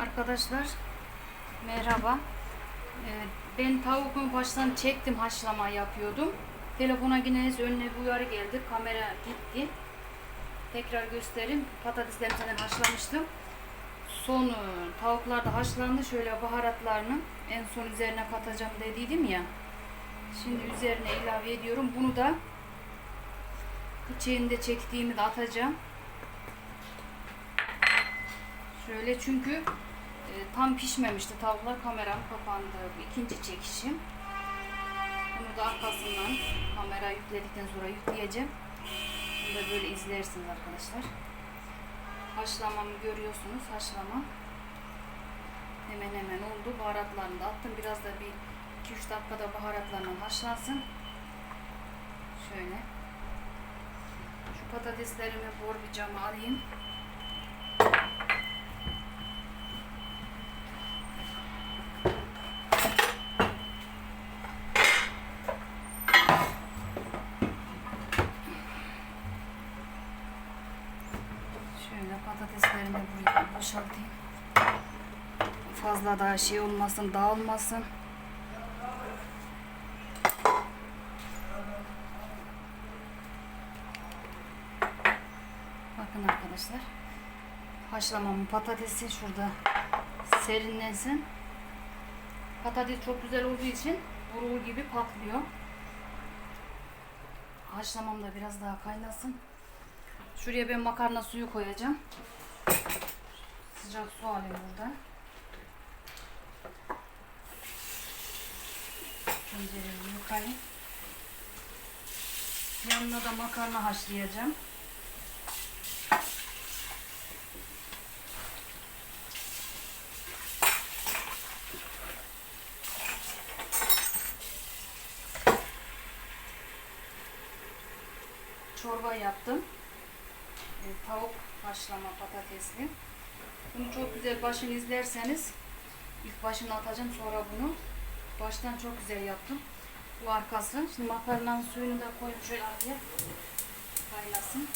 Arkadaşlar merhaba. Ee, ben tavuğumu baştan çektim haşlama yapıyordum. Telefona yine önüne bir uyarı geldi. Kamera gitti. Tekrar göstereyim. Patateslerini zaten haşlamıştım. Son tavuklar da haşlandı. Şöyle baharatlarını en son üzerine katacağım dediydim ya. Şimdi üzerine ilave ediyorum. Bunu da da çektiğimi de atacağım. Şöyle çünkü tam pişmemişti tavuklar. Kameram kapandı. İkinci çekişim. Bunu da arkasından kamera yükledikten sonra yükleyeceğim. Bunu da böyle izlersiniz arkadaşlar. Haşlamamı görüyorsunuz. Haşlama. Hemen hemen oldu. Baharatlarını da attım. Biraz da bir 2-3 dakikada baharatlarla haşlansın. Şöyle. Şu patateslerimi borcama alayım. Şöyle patateslerimi buraya boşaltayım. Fazla daha şey olmasın, dağılmasın. Bakın arkadaşlar. Haşlamamın patatesi şurada serinlensin. Patates çok güzel olduğu için burul gibi patlıyor. Haşlamam da biraz daha kaynasın. Şuraya ben makarna suyu koyacağım. Sıcak su alayım buradan. Tenceremi yıkayayım. Yanına da makarna haşlayacağım. Çorba yaptım. E, tavuk haşlama patatesli. Bunu çok güzel başını izlerseniz ilk başını atacağım sonra bunu baştan çok güzel yaptım. Bu arkası. Şimdi makarnanın suyunu da koyup şöyle arkaya kaynasın.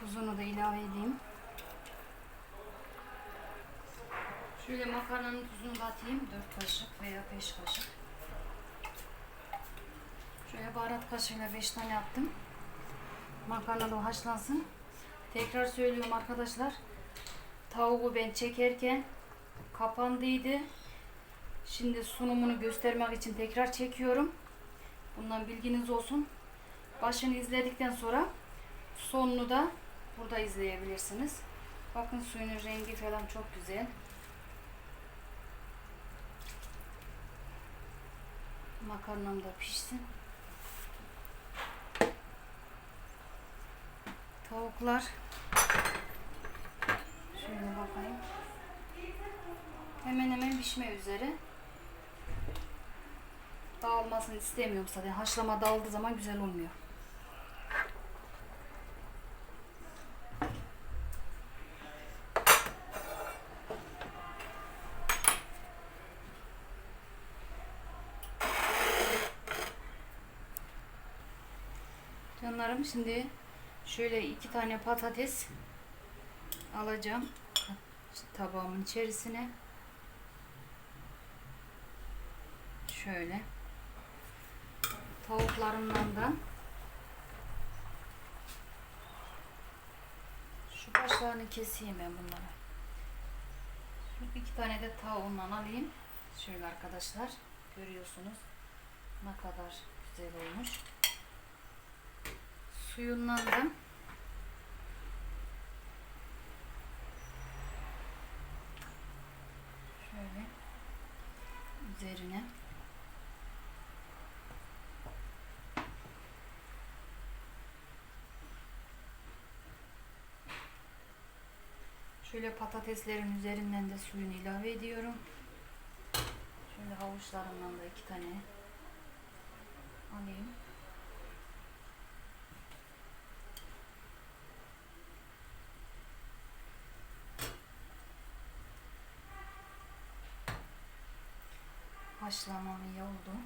Tuzunu da ilave edeyim. Şöyle makarnanın tuzunu da atayım. 4 kaşık veya 5 kaşık. Şöyle baharat kaşığıyla 5 tane attım. Makarna da haşlansın. Tekrar söylüyorum arkadaşlar. Tavuğu ben çekerken kapandıydı. Şimdi sunumunu göstermek için tekrar çekiyorum. Bundan bilginiz olsun. Başını izledikten sonra sonunu da burada izleyebilirsiniz. Bakın suyunun rengi falan çok güzel. Makarnam da pişsin. Tavuklar şöyle bakayım. Hemen hemen pişme üzere. Dağılmasını istemiyorum zaten. Haşlama dağıldığı zaman güzel olmuyor. Canlarım şimdi şöyle iki tane patates alacağım tabağımın içerisine. Şöyle. Tavuklarımdan da şu başlarını keseyim ben bunları. Şu iki tane de tavuğundan alayım. Şöyle arkadaşlar görüyorsunuz ne kadar güzel olmuş suyundan da şöyle üzerine. Şöyle patateslerin üzerinden de suyunu ilave ediyorum. Şöyle havuçlarımdan da iki tane alayım haşlamam iyi oldu.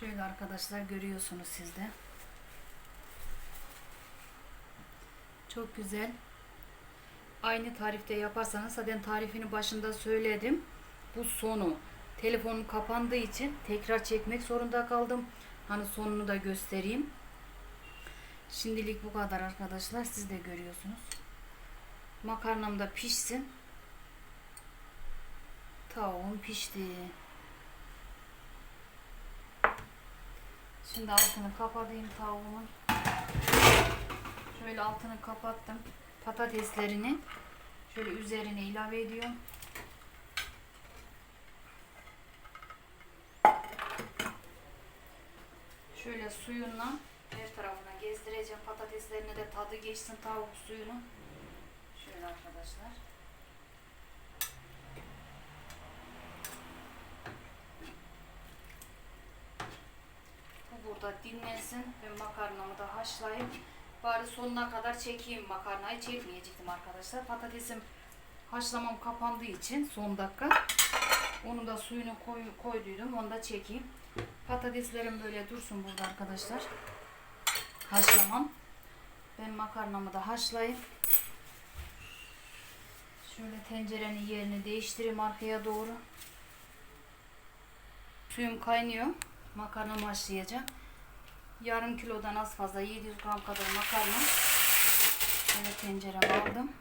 Şöyle arkadaşlar görüyorsunuz siz de. Çok güzel. Aynı tarifte yaparsanız zaten tarifini başında söyledim. Bu sonu. Telefonum kapandığı için tekrar çekmek zorunda kaldım. Hani sonunu da göstereyim. Şimdilik bu kadar arkadaşlar. Siz de görüyorsunuz. Makarnam da pişsin. Tavuğum pişti. Şimdi altını kapatayım tavuğumun. Şöyle altını kapattım. Patateslerini şöyle üzerine ilave ediyorum. Şöyle suyunla her tarafına gezdireceğim. Patateslerine de tadı geçsin tavuk suyunu. Şöyle arkadaşlar. Burada dinlensin. Ben makarnamı da haşlayıp bari sonuna kadar çekeyim makarnayı. Çekmeyecektim arkadaşlar. Patatesim haşlamam kapandığı için son dakika. Onu da suyunu koy, koyduydum. Onu da çekeyim. Patateslerim böyle dursun burada arkadaşlar. Haşlamam. Ben makarnamı da haşlayayım. Şöyle tencerenin yerini değiştireyim arkaya doğru. Suyum kaynıyor. Makarnamı haşlayacağım. Yarım kilodan az fazla 700 gram kadar makarna. Şöyle tencereme aldım.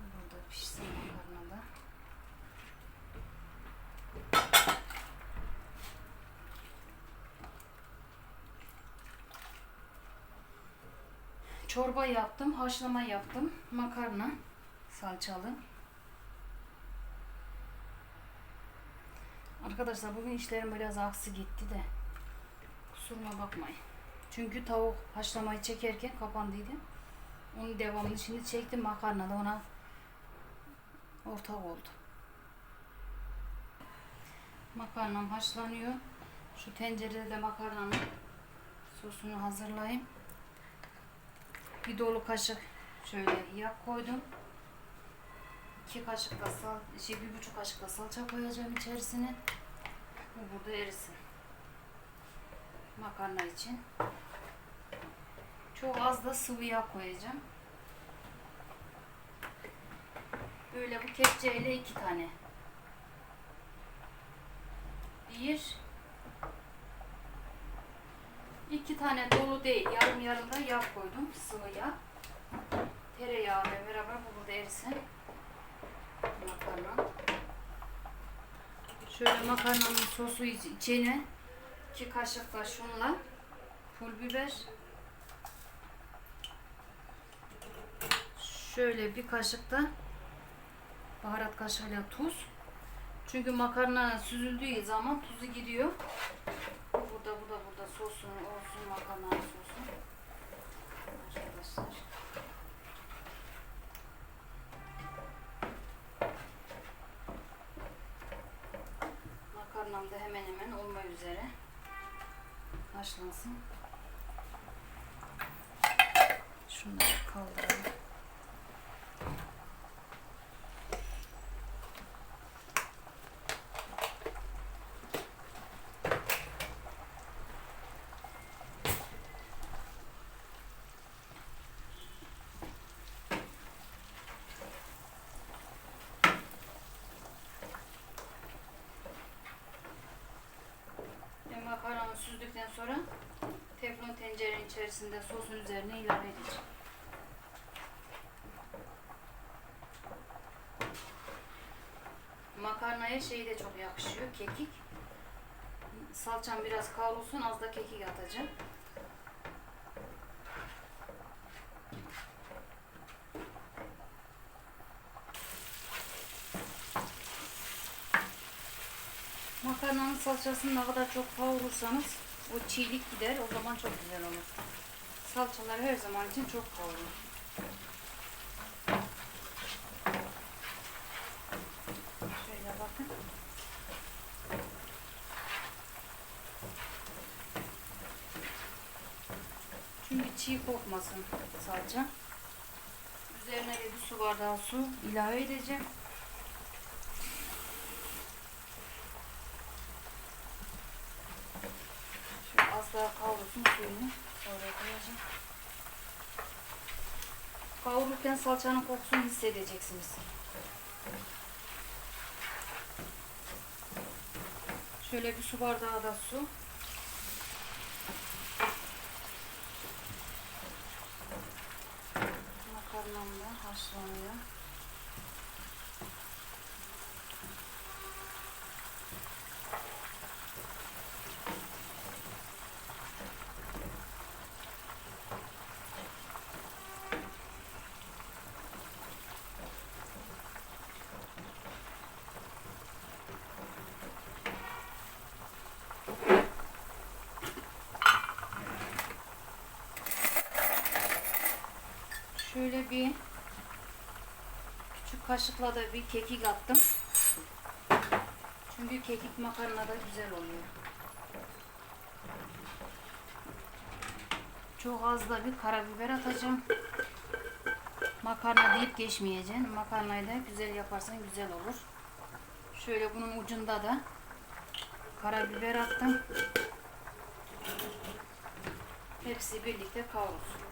Burada pişsin makarna da. Çorba yaptım, haşlama yaptım. Makarna salçalı. Arkadaşlar bugün işlerim biraz aksi gitti de. Kusuruma bakmayın. Çünkü tavuk haşlamayı çekerken kapandıydı. Onun devamını şimdi çektim makarna da ona ortak oldu. Makarnam haşlanıyor. Şu tencerede de makarnanın sosunu hazırlayayım. Bir dolu kaşık şöyle yağ koydum. İki kaşık da sal, şey bir buçuk kaşık da salça koyacağım içerisine. Bu burada erisin. Makarna için. Çok az da sıvı yağ koyacağım. Böyle bu kepçeyle iki tane. Bir. İki tane dolu değil. Yarım yarım da yağ koydum. Sıvı yağ. Tereyağı ile beraber bu burada erisin. Makarna. Şöyle makarnanın sosu iç- içine iki kaşık da şunla pul biber şöyle bir kaşık da baharat kaşığıyla tuz çünkü makarna süzüldüğü zaman tuzu gidiyor burada bu da burada sosun olsun makarnanın sosu arkadaşlar. Makarnam da hemen hemen olma üzere. Haşlansın. Şunları kaldıralım Ve makarnamı süzdükten sonra teflon tencerenin içerisinde sosun üzerine ilave edeceğim. Makarnaya şey de çok yakışıyor, kekik. Salçam biraz kavrulsun, az da kekik atacağım. makarnanın salçasını ne kadar çok kavurursanız o çiğlik gider. O zaman çok güzel olur. Salçalar her zaman için çok kavrulur. Şöyle bakın. Çünkü çiğ kokmasın salça. Üzerine de bir su bardağı su ilave edeceğim. Kavururken salçanın kokusunu hissedeceksiniz. Şöyle bir su bardağı da su. Makarnam da haşlanıyor. Şöyle bir küçük kaşıkla da bir kekik attım. Çünkü kekik makarnada güzel oluyor. Çok az da bir karabiber atacağım. Makarna deyip geçmeyeceksin. Makarnayı da güzel yaparsan güzel olur. Şöyle bunun ucunda da karabiber attım. Hepsi birlikte kavrulsun.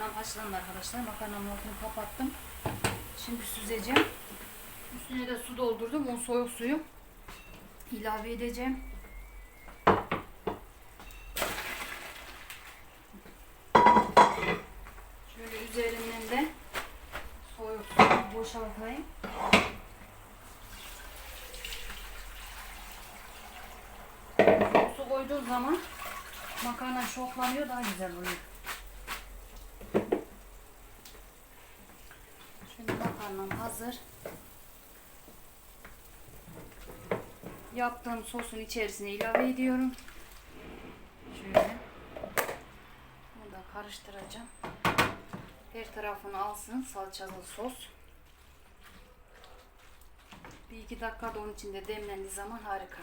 Makarnam haşlandı arkadaşlar. Makarnamın altını kapattım. Şimdi süzeceğim. Üstüne de su doldurdum. O soğuk suyu ilave edeceğim. Şöyle üzerinden de soğuk suyu boşaltayım. Su koyduğum zaman makarna şoklanıyor daha güzel oluyor. Şimdi makarnam hazır. Yaptığım sosun içerisine ilave ediyorum. Şöyle. Bunu da karıştıracağım. Her tarafını alsın salçalı sos. Bir iki dakika da onun içinde demlendiği zaman harika.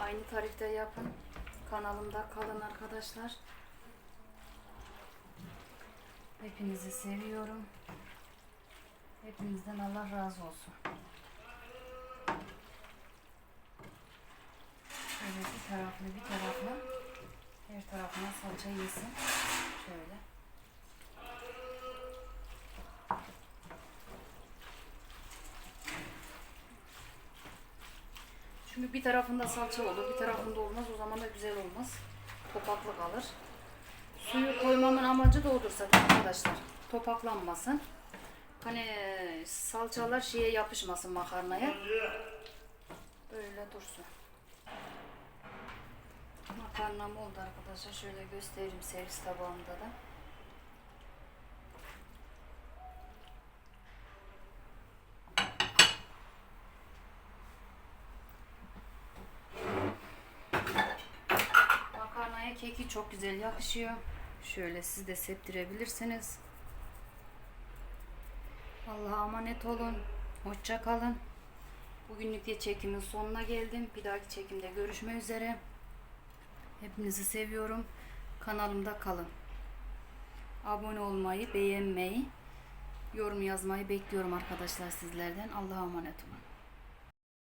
Aynı tarifte yapın. Kanalımda kalın arkadaşlar. Hepinizi seviyorum. Hepinizden Allah razı olsun. Şöyle bir taraflı bir taraflı her tarafına salça yesin. Şöyle. Çünkü bir tarafında salça olur, bir tarafında olmaz. O zaman da güzel olmaz. Topaklı kalır. Suyu koymamın amacı da odur zaten arkadaşlar. Topaklanmasın. Hani salçalar şeye yapışmasın makarnaya. Böyle dursun. Makarnam oldu arkadaşlar. Şöyle göstereyim servis tabağımda da. Makarnaya keki çok güzel yakışıyor. Şöyle siz de septirebilirsiniz. Allah'a emanet olun. Hoşça kalın. Bugünlük de çekimin sonuna geldim. Bir dahaki çekimde görüşmek üzere. Hepinizi seviyorum. Kanalımda kalın. Abone olmayı, beğenmeyi, yorum yazmayı bekliyorum arkadaşlar sizlerden. Allah'a emanet olun.